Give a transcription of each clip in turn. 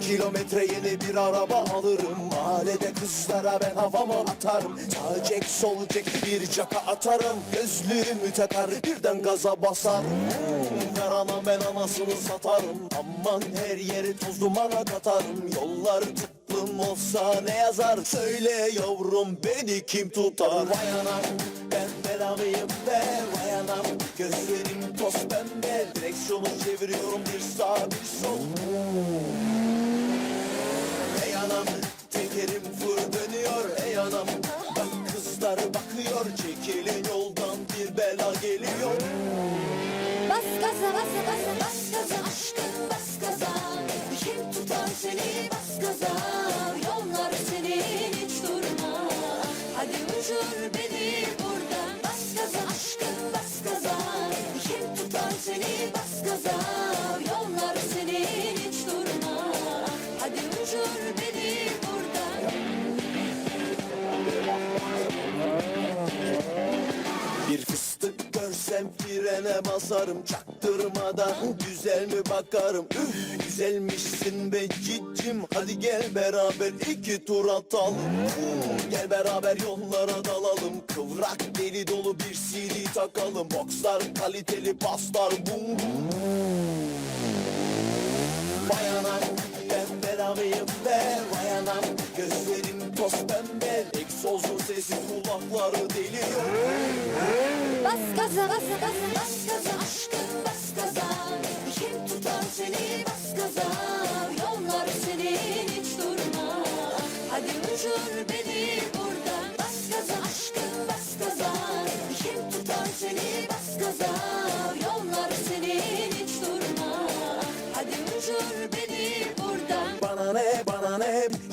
kilometre yeni bir araba alırım. Mahallede kızlara ben havamı atarım. Sağ çek sol çek bir caka atarım. Gözlüğümü takar birden gaza basarım Yarana ben anasını satarım. Aman her yeri toz dumana katarım. Yollar tıklım olsa ne yazar? Söyle yavrum beni kim tutar? Vay anam ben belalıyım be. Vay anam gözlerim toz pembe. Direksiyonu çeviriyorum bir sağ bir sol kızlar bakıyor Çekilin yoldan bir bela geliyor. Bas gaza bas gaza bas gaza aşkım bas gaza. Kim tutar seni bas gaza. Yollar senin hiç durma. Hadi uçur beni görsem frene basarım çaktırmadan Güzel mi bakarım? Üf güzelmişsin be cicim. Hadi gel beraber iki tur atalım. Gel beraber yollara dalalım. Kıvrak deli dolu bir CD takalım. Boxlar kaliteli paslar bum anam ben belalıyım be. Vay anam gözlerim toz pembe. Egzozun sesi kulakları deliyor gaza bas gaza aşkım bas gaza Kim tutar seni bas gaza Yollar senin hiç durma Hadi uçur beni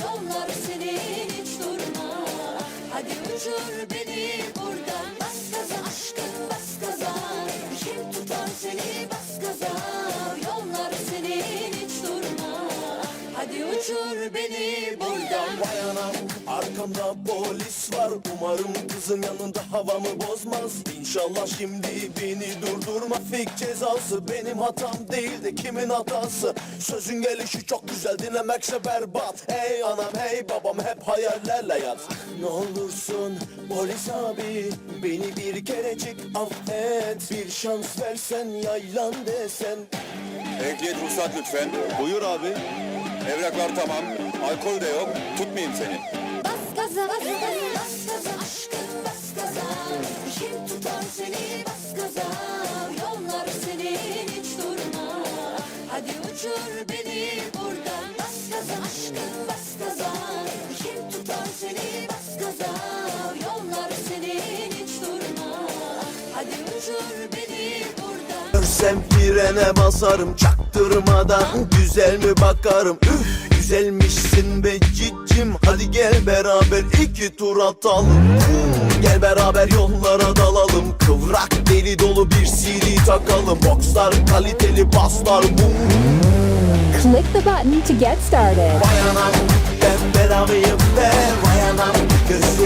Yollar senin hiç durma Hadi uçur beni buradan arkamda polis var. Umarım kızın yanında havamı bozmaz. İnşallah şimdi beni durdurma. Fik cezası benim hatam değil de kimin hatası? Sözün gelişi çok güzel dinlemekse berbat. Hey anam hey babam hep hayallerle yat. Ne olursun polis abi Beni bir kerecik affet. Bir şans versen yaylan desen. Ehliyet ruhsat lütfen. Buyur abi. Evraklar tamam. Alkol de yok. Tutmayayım seni. Gaza bas gaza bas gaza aşkım bas gaza Kim tutar seni bas gaza Yollar senin hiç durma. Hadi uçur beni buradan. Bas gaza aşkım bas gaza Kim tutar seni bas gaza Yollar senin hiç durma. Hadi uçur beni buradan. Görsem frene basarım çaktırmadan Güzel mi bakarım? Üf güzelmişsin be cicim. Hadi gel beraber iki tur atalım. Gel beraber yollara dalalım. Kıvrak deli dolu bir CD takalım. Boxlar kaliteli baslar bum Click the button to get started. Vay anam ben belalıyım be. Vay anam gözlerim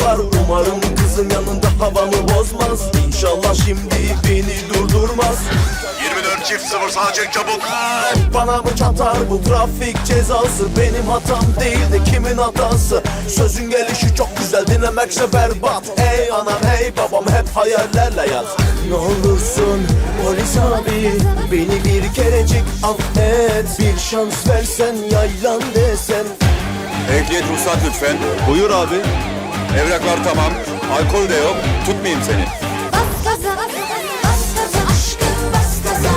var Umarım kızın yanında havamı bozmaz. İnşallah şimdi beni durdurmaz. 24 çift 0 sağa çek çabuk. Bana mı çatar bu trafik cezası. Benim hatam değil de kimin hatası? Sözün gelişi çok güzel dinlemekse berbat. Hey anam hey babam hep hayallerle yat. Ne olursun polis abi Beni bir kerecik affet. Bir şans versen yaylan desen. Ehliyet ruhsat lütfen. Buyur abi Evraklar tamam. Alkol de yok. Tutmayayım seni. Bas gaza, bas gaza aşkım bas gaza.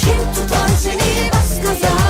Kim tutar seni bas gaza.